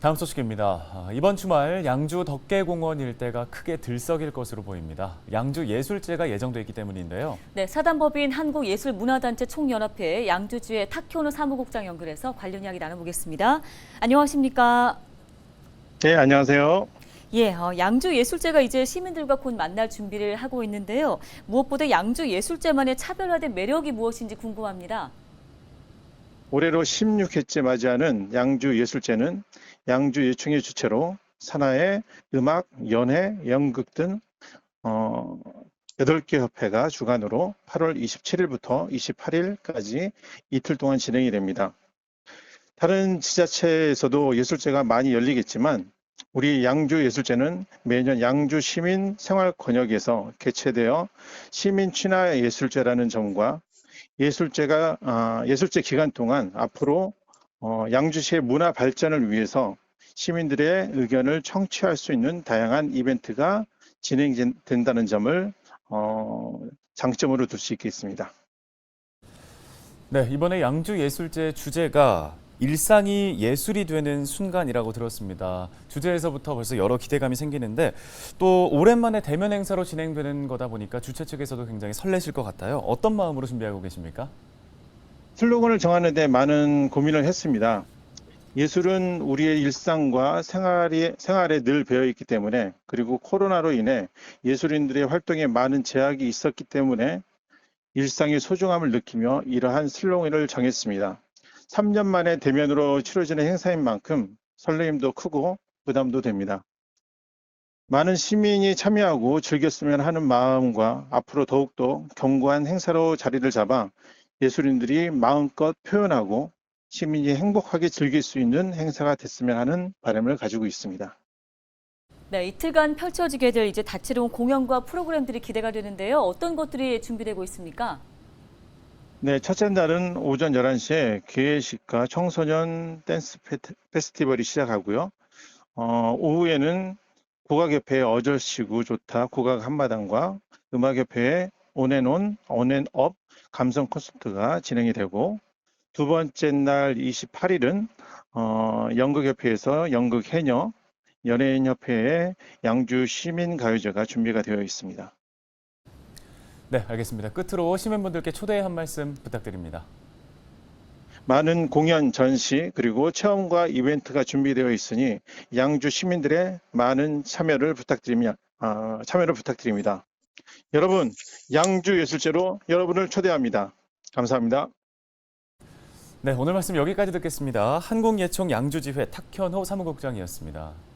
다음 소식입니다. 아, 이번 주말 양주 덕계공원 일대가 크게 들썩일 것으로 보입니다. 양주 예술제가 예정돼 있기 때문인데요. 네, 사단법인 한국예술문화단체 총연합회 양주주의 탁현우 사무국장 연결해서 관련 이야기 나눠보겠습니다. 안녕하십니까? 네, 안녕하세요. 예, 어, 양주 예술제가 이제 시민들과 곧 만날 준비를 하고 있는데요. 무엇보다 양주 예술제만의 차별화된 매력이 무엇인지 궁금합니다. 올해로 16회째 맞이하는 양주 예술제는 양주 예총의 주체로 산하의 음악, 연회, 연극 등 어, 8개 협회가 주관으로 8월 27일부터 28일까지 이틀 동안 진행이 됩니다. 다른 지자체에서도 예술제가 많이 열리겠지만 우리 양주 예술제는 매년 양주 시민 생활 권역에서 개최되어 시민 친화 예술제라는 점과 예술제가 아, 예술제 기간 동안 앞으로 어, 양주시의 문화 발전을 위해서 시민들의 의견을 청취할 수 있는 다양한 이벤트가 진행된다는 점을 어, 장점으로 둘 수 있겠습니다. 네, 이번에 양주 예술제 주제가 일상이 예술이 되는 순간이라고 들었습니다. 주제에서부터 벌써 여러 기대감이 생기는데 또 오랜만에 대면 행사로 진행되는 거다 보니까 주최 측에서도 굉장히 설레실 것 같아요. 어떤 마음으로 준비하고 계십니까? 슬로건을 정하는데 많은 고민을 했습니다. 예술은 우리의 일상과 생활이, 생활에 늘 배어 있기 때문에 그리고 코로나로 인해 예술인들의 활동에 많은 제약이 있었기 때문에 일상의 소중함을 느끼며 이러한 슬로건을 정했습니다. 3년 만에 대면으로 치러지는 행사인 만큼 설레임도 크고 부담도 됩니다. 많은 시민이 참여하고 즐겼으면 하는 마음과 앞으로 더욱더 견고한 행사로 자리를 잡아 예술인들이 마음껏 표현하고 시민이 행복하게 즐길 수 있는 행사가 됐으면 하는 바람을 가지고 있습니다. 네, 이틀간 펼쳐지게 될 이제 다채로운 공연과 프로그램들이 기대가 되는데요. 어떤 것들이 준비되고 있습니까? 네, 첫째 날은 오전 11시에 개회식과 청소년 댄스 페스티벌이 시작하고요. 어, 오후에는 국악협회의 어절시구 좋다 국악 한마당과 음악협회의 온앤온, 온앤업 감성 콘서트가 진행이 되고 두 번째 날 28일은 어, 연극협회에서 연극 해녀, 연예인협회의 양주 시민가요제가 준비가 되어 있습니다. 네, 알겠습니다. 끝으로 시민분들께 초대 한 말씀 부탁드립니다. 많은 공연, 전시, 그리고 체험과 이벤트가 준비되어 있으니 양주 시민들의 많은 참여를 부탁드리며, 아, 참여를 부탁드립니다. 여러분, 양주 예술제로 여러분을 초대합니다. 감사합니다. 네, 오늘 말씀 여기까지 듣겠습니다. 한국예총 양주지회 탁현호 사무국장이었습니다.